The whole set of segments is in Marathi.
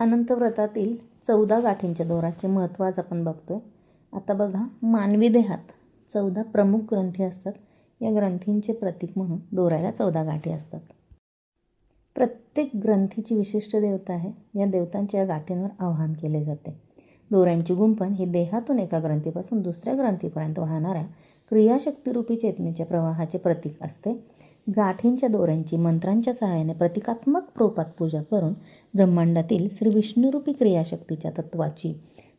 अनंतव्रतातील चौदा गाठींच्या दोराचे महत्त्व आज आपण आहे आता बघा मानवी देहात चौदा प्रमुख ग्रंथी असतात. या ग्रंथींचे प्रतीक म्हणून दोऱ्याला चौदा गाठी असतात. प्रत्येक ग्रंथीची विशिष्ट देवता आहे. या देवतांच्या या गाठींवर आवाहन केले जाते. दोऱ्यांची गुंफण ही देहातून एका ग्रंथीपासून दुसऱ्या ग्रंथीपर्यंत वाहणाऱ्या क्रियाशक्तीरूपी चेतनेच्या प्रवाहाचे प्रतीक असते. गाठींच्या दोऱ्यांची मंत्रांच्या सहाय्याने प्रतिकात्मक प्रोपात पूजा करून ब्रह्मांडातील श्री विष्णुरूपी क्रियाशक्तीच्या तत्वाची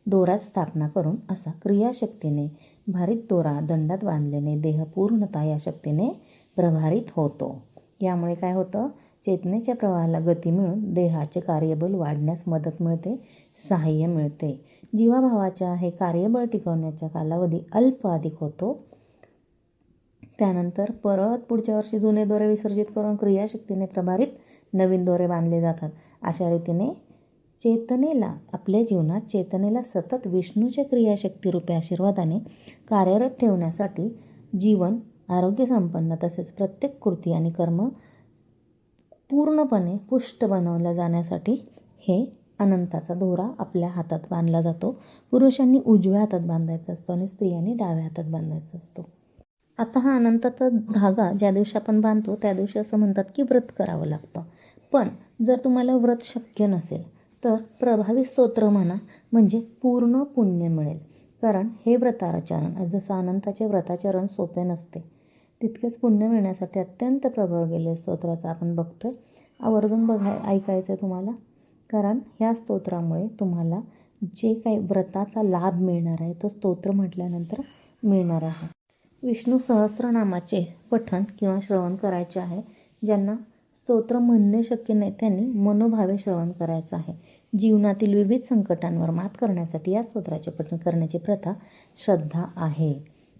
दोरात स्थापना करून असा क्रियाशक्तीने भारित दोरा दंडात बांधल्याने देह पूर्णता या शक्तीने प्रभारित होतो. यामुळे काय होतं? चेतनेच्या प्रवाहाला गती मिळून देहाचे कार्यबल वाढण्यास मदत मिळते सहाय्य मिळते. जीवाभावाच्या हे कार्यबळ टिकवण्याचा कालावधी अल्प अधिक होतो. त्यानंतर परत पुढच्या वर्षी जुने दोरे विसर्जित करून क्रियाशक्तीने प्रभारित नवीन दोरे बांधले जातात. अशा रीतीने चेतनेला आपल्या जीवनात चेतनेला सतत विष्णूच्या क्रियाशक्तीरूपे आशीर्वादाने कार्यरत ठेवण्यासाठी जीवन आरोग्यसंपन्न तसेच प्रत्येक कृती आणि कर्म पूर्णपणे पुष्ट बनवल्या जाण्यासाठी हे अनंताचा दोरा आपल्या हातात बांधला जातो. पुरुषांनी उजव्या हातात बांधायचा असतो आणि स्त्रियांनी डाव्या हातात बांधायचा असतो. आता हा अनंताचा धागा ज्या दिवशी आपण बांधतो त्या दिवशी असं म्हणतात की व्रत करावं लागतं. पण जर तुम्हाला व्रत शक्य नसेल तर प्रभावी स्तोत्र म्हणा म्हणजे पूर्ण पुण्य मिळेल. कारण हे व्रताचरण जसं अनंताचे व्रताचरण सोपे नसते तितकेच पुण्य मिळण्यासाठी अत्यंत प्रभाव गेले स्तोत्राचा आपण बघतो आहे आवर्जून बघाय ऐकायचं आहे तुम्हाला? कारण ह्या स्तोत्रामुळे तुम्हाला जे काही व्रताचा लाभ मिळणार आहे तो स्तोत्र म्हटल्यानंतर मिळणार आहे. विष्णू सहस्रनामाचे पठण किंवा श्रवण करायचे आहे ज्यांना स्तोत्र म्हणणे शक्य नाही त्यांनी मनोभावे श्रवण करायचं आहे. जीवनातील विविध संकटांवर मात करण्यासाठी या स्तोत्राचे पठण करण्याची प्रथा श्रद्धा आहे.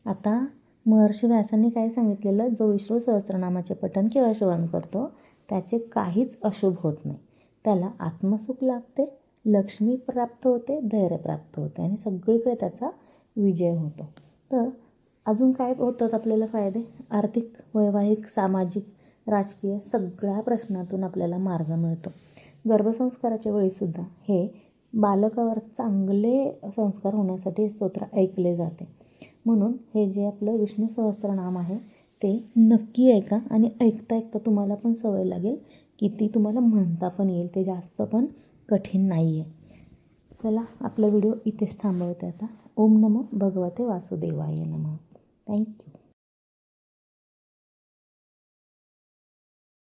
आता महर्षी व्यासांनी काय सांगितलेलं? जो विष्णू सहस्रनामाचे पठण किंवा श्रवण करतो त्याचे काहीच अशुभ होत नाही. त्याला आत्मसुख लाभते लक्ष्मी प्राप्त होते धैर्य प्राप्त होते आणि सगळीकडे त्याचा विजय होतो. तर अजून काय होतात आपल्याला फायदे? आर्थिक वैवाहिक सामाजिक राजकीय सगळ्या प्रश्नातून आपल्याला मार्ग मिळतो. गर्भसंस्काराच्या वेळीसुद्धा हे बालकावर चांगले संस्कार होण्यासाठी हे स्तोत्र ऐकले जाते. म्हणून हे जे आपलं विष्णू सहस्त्रनाम आहे ते नक्की ऐका आणि ऐकता ऐकता तुम्हाला पण सवय लागेल की ती तुम्हाला म्हणता पण येईल. ते जास्त पण कठीण नाही आहे चला आपला व्हिडिओ इथेच थांबवते आता. ओम नमो भगवते वासुदेवाय नमः. Thank you.